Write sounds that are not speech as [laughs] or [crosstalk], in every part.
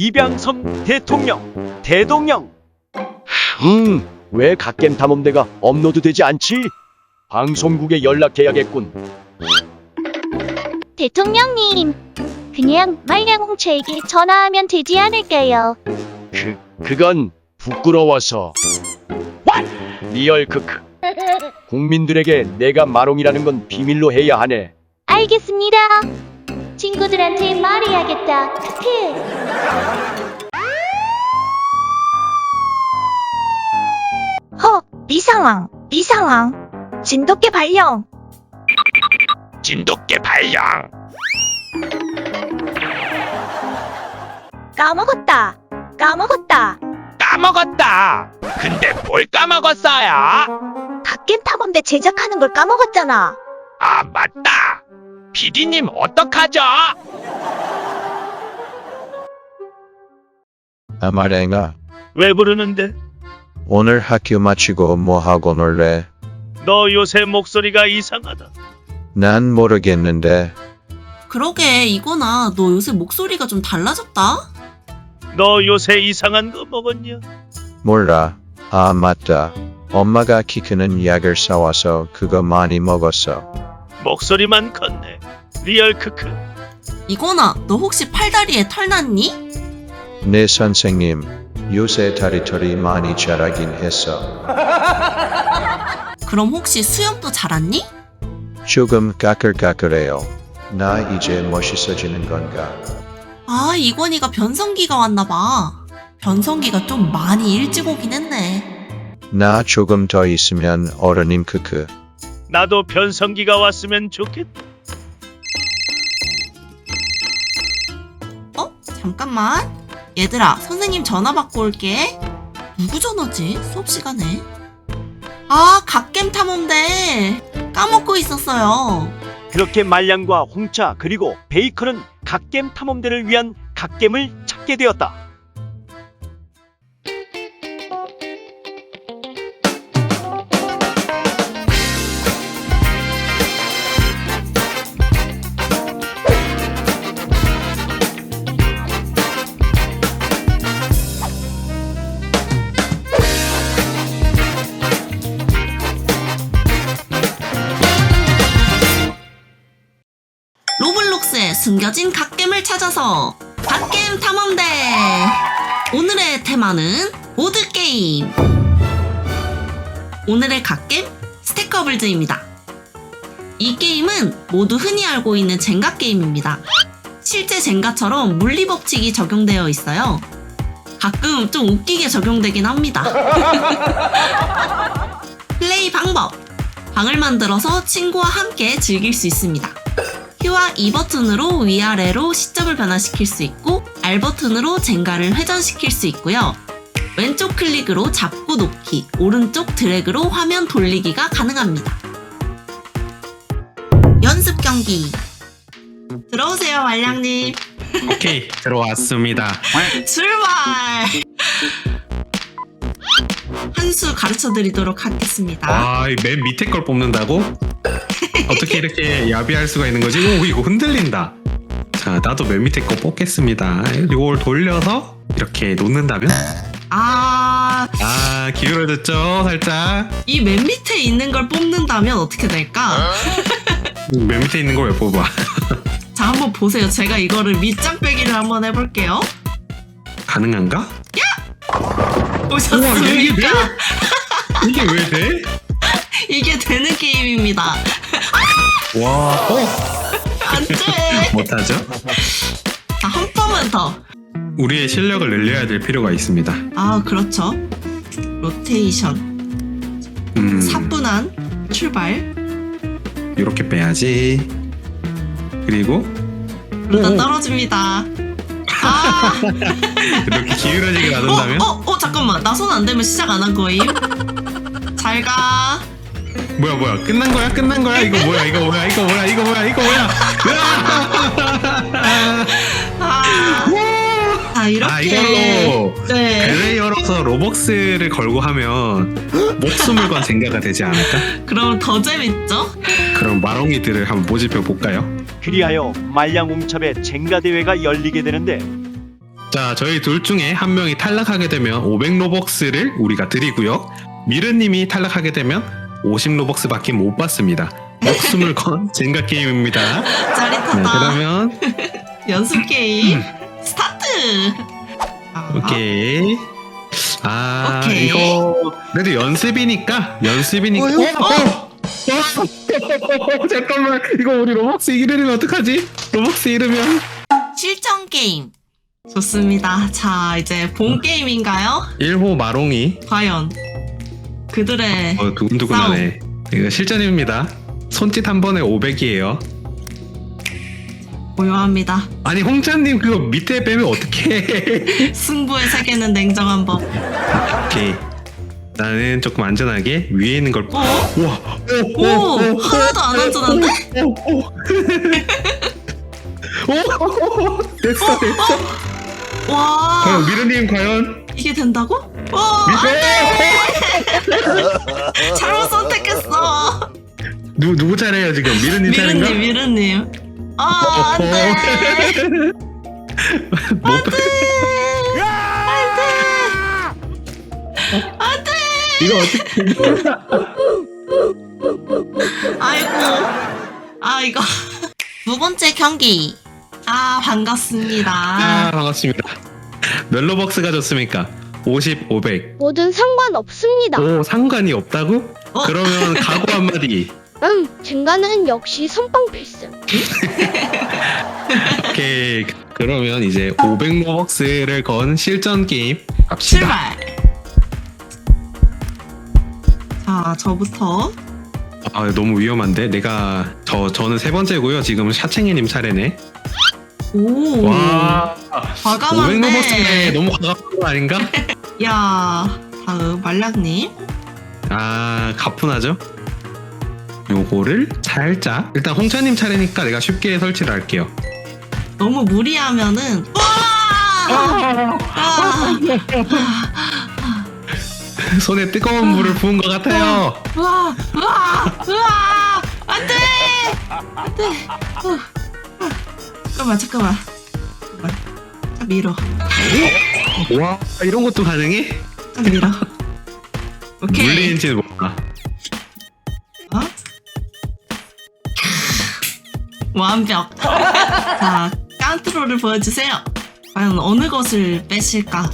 이병섬 대통령, 대동령. 음, 왜 갓겜 탐험대가 업로드 되지 않지? 방송국에 연락해야겠군. 대통령님, 그냥 말량홍차에게 전화하면 되지 않을까요? 그, 그건 부끄러워서. 리얼 크크. [laughs] 국민들에게 내가 마롱이라는 건 비밀로 해야 하네. 알겠습니다. 친구들한테 말해야겠다. 크크. 허, 비상황, 비상황. 진돗개 발령. 진돗개 발령. 까먹었다. 까먹었다. 까먹었다. 근데 뭘 까먹었어요? 갓겜 탐험대 제작하는 걸 까먹었잖아. 아, 맞다. 비디님 어떡하죠? 아마랭아, 왜 부르는데? 오늘 학교 마치고 뭐 하고 놀래? 너 요새 목소리가 이상하다. 난 모르겠는데, 그러게 이거나 너 요새 목소리가 좀 달라졌다? 너 요새 이상한 거 먹었냐? 몰라. 아, 맞다. 엄마가 키 크는 약을 사와서 그거 많이 먹었어. 목소리만 컸네. 리얼 크크. 이거나 너 혹시 팔다리에 털 났니? 네 선생님, 요새 다리털이 많이 자라긴 했어. [laughs] 그럼 혹시 수염도 자랐니? 조금 까끌까끌해요. 나 이제 멋있어지는 건가? 아 이건이가 변성기가 왔나 봐 변성기가 좀 많이 일찍 오긴 했네 나 조금 더 있으면 어른님 크크. 나도 변성기가 왔으면 좋겠다. 잠깐만. 얘들아 선생님 전화 받고 올게. 누구 전화지? 수업 시간에. 아 갓겜 탐험대. 까먹고 있었어요. 그렇게 말량과 홍차 그리고 베이컨은 갓겜 탐험대를 위한 갓겜을 찾게 되었다. 숨겨진 갓겜을 찾아서 갓겜 탐험대. 오늘의 테마는 보드게임. 오늘의 갓겜 스테커블즈입니다. 이 게임은 모두 흔히 알고 있는 젠가 게임입니다. 실제 젠가처럼 물리법칙이 적용되어 있어요. 가끔 좀 웃기게 적용되긴 합니다. [laughs] 플레이 방법. 방을 만들어서 친구와 함께 즐길 수 있습니다 Q와 E 버튼으로 위아래로 시점을 변화시킬 수 있고 R 버튼으로 젠가를 회전시킬 수 있고요. 왼쪽 클릭으로 잡고 놓기, 오른쪽 드래그로 화면 돌리기가 가능합니다. 연습 경기 들어오세요, 말량님. 오케이 들어왔습니다. 출발! 한 수 가르쳐 드리도록 하겠습니다. 와, 이맨 밑에 걸 뽑는다고? 어떻게 이렇게 야비할 수가 있는 거지? 오, 이거 흔들린다. 자, 나도 맨 밑에 거 뽑겠습니다. 이걸 돌려서 이렇게 놓는다면? 아, 아, 기울어졌죠, 살짝. 이 맨 밑에 있는 걸 뽑는다면 어떻게 될까? 맨 밑에 있는 걸 왜 뽑아? [laughs] 자, 한번 보세요. 제가 이거를 밑장 빼기를 한번 해볼게요. 가능한가? 오셨습니까? 이게 돼? 이게 왜 돼? [laughs] 이게 되는 게임입니다. 와, 어? 안 돼! 못하죠? 자, 한 번만 더. 우리의 실력을 늘려야 될 필요가 있습니다. 아, 그렇죠. 로테이션. 음, 사분한 출발. 이렇게 빼야지. 그리고 그러다 떨어집니다. 아! [laughs] 이렇게 기울어지게 어, 놔둔다면? 어, 어, 잠깐만. 나손안 대면 시작 안 한 거임? 잘 가. 뭐야 뭐야 끝난 거야 끝난 거야 이거 뭐야 이거 뭐야 이거 뭐야 이거 뭐야 이거 뭐야 아, 자, 이렇게. 아 이걸로 네. 벨레 열어서 로벅스를 걸고 하면 목숨을 건 젠가가 되지 않을까? 그럼 더 재밌죠? 그럼 마롱이들을 한번 모집해 볼까요? 그리하여 말량 웅첩의 젠가 대회가 열리게 되는데 자, 저희 둘 중에 한 명이 탈락하게 되면 500 로벅스를 우리가 드리고요. 미르님이 탈락하게 되면 50 로벅스 밖에 못 받습니다. 목숨을 [laughs] 건 젠가 게임입니다. 네, 짜릿하다. 그러면 [laughs] 연습 게임 스타트. 아, 오케이. 아, 오케이. 이거 그래도 연습이니까 연습이니까. 어, 어, 어, 잠깐만, 이거 우리 로벅스 이기려면 어떡하지? 로벅스 잃으면 실전 게임. 좋습니다. 자, 이제 본 게임인가요? 1호 마롱이 과연 그들의 어, 두근두근하네. 이거 실전입니다. 손짓 한 번에 500이에요. 고요합니다. 아니 홍차님 그거 밑에 빼면 어떡해? [laughs] 승부의 세계는 냉정한 법. 오케이. 나는 조금 안전하게 위에 있는 걸. 어? 우와. 오, 오, 하나도 안 안전한데? 오, 오. 오, [laughs] 됐어, 됐어. 와, 과연 미르님 과연? 이게 된다고? 와, 미르! [laughs] 잘못 선택했어. 누 누구 차례예요 지금? 미르님 차례인가? 미르님, 미르님. 아, 안 돼. 못안 돼. 이거 어떻게? 아이고. 아, 이거. [laughs] 두 번째 경기. 아, 반갑습니다. 아 반갑습니다. 멜로벅스가 좋습니까? 50, 500. 뭐든 상관없습니다. 오 상관이 없다고? 어? 그러면 [laughs] 각오 한마디. 음, 젠가는 역시 선빵 필승. [laughs] 오케이. 그러면 이제 500 로벅스를 건 실전 게임 갑시다. 출발. 자, 저부터. 아 너무 위험한데 내가 저 저는 세 번째고요. 지금 샤챙이님 차례네. 오. 와. 500 과감한데. 로벅스네. 너무 과감한 거 아닌가? [laughs] 야, 다음 말락님. 아 가뿐하죠. 요거를 살짝 일단 홍차님 차례니까 내가 쉽게 설치를 할게요. 너무 무리하면은 와! 아! [laughs] 손에 뜨거운 물을 부은 것 같아요. 우와! 우와! 우와! 안 돼! 안 돼! 어, 어. 잠깐만, 잠깐만. 잠깐만. 딱 밀어. 와 이런 것도 가능해? 딱 밀어. 오케이. 물리는지는 몰라. 어? 완벽. [laughs] 자, 깐트로를 보여주세요. 과연 어느 것을 빼실까?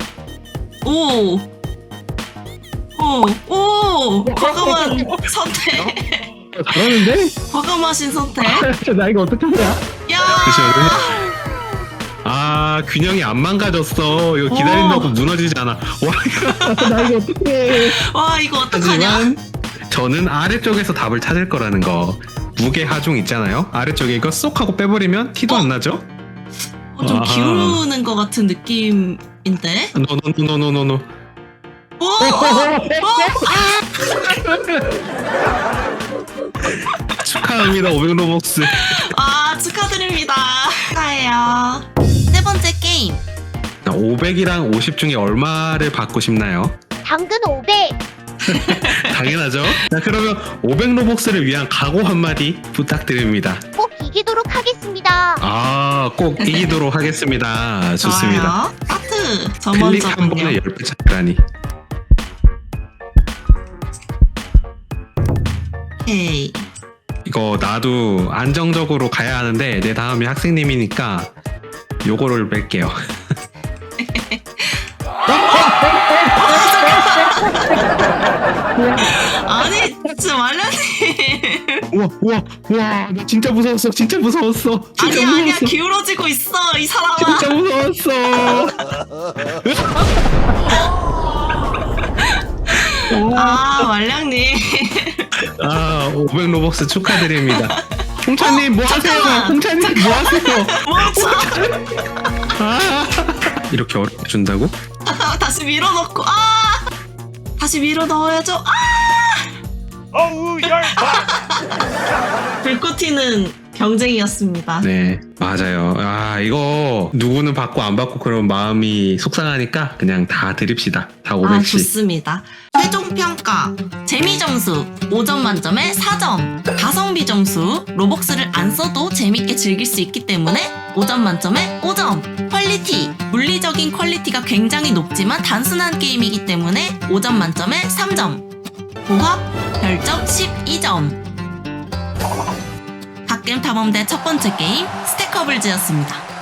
오! 오! 오! 과감한 선택. 잘하는데? 과감하신 선택. [laughs] 나 이거 어떡하냐? 야! 아 균형이 안 망가졌어. 이거 기다린다고 무너지지 않아. 와 나 이거 어떡해. 와, 이거 어떡하냐? 하지만 저는 아래쪽에서 답을 찾을 거라는 거. 무게 하중 있잖아요. 아래쪽에 이거 쏙 하고 빼버리면 티도 안 나죠? 어, 좀 아하. 기울는 것 같은 느낌인데? 노노노노노노. 오! 어? 축하합니다 500 로벅스. 축하해요. 세 번째 게임. 500이랑 50 중에 얼마를 받고 싶나요? 당근 500. [laughs] 당연하죠. 자 그러면 500 로벅스를 위한 각오 한마디 부탁드립니다. 꼭 이기도록 하겠습니다. 아, 꼭 이기도록 하겠습니다. 좋습니다. 좋아요. 하트. 저 클릭 한 번에 먼저군요. 10배 차이라니. 오케이. 이거 나도 안정적으로 가야 하는데 내 다음이 학생님이니까 요거를 뺄게요. [laughs] 아니, 진짜 말라님. 우와, 우와, 우와, 나 진짜 무서웠어. 진짜 무서웠어. 진짜 아니야, 아니야. 무서웠어. 기울어지고 있어, 이 사람아. 진짜 무서웠어. [laughs] 아, 말량님. 아, 500 로벅스 축하드립니다. 홍차님 뭐 하세요? 잠깐만. 홍차님 뭐 하세요? 아, 이렇게 어렵게 준다고? [laughs] 다시 밀어넣고, 아! 다시 밀어 넣어야죠. 아! 어우 열받 불꽃 튀는 경쟁이었습니다. 네, 맞아요. 아, 이거 누구는 받고 안 받고 그런 마음이 속상하니까 그냥 다 드립시다. 다 아, 500씩. 좋습니다. 최종 평가. 재미 점수 5점 만점에 4점. 가성비 점수. 로벅스를 안 써도 재밌게 즐길 수 있기 때문에 5점 만점에 5점. 퀄리티. 물리적인 퀄리티가 굉장히 높지만 단순한 게임이기 때문에 5점 만점에 3점. 고합 별점 12점. 갓겜 탐험대 첫 번째 게임 스택커블즈였습니다.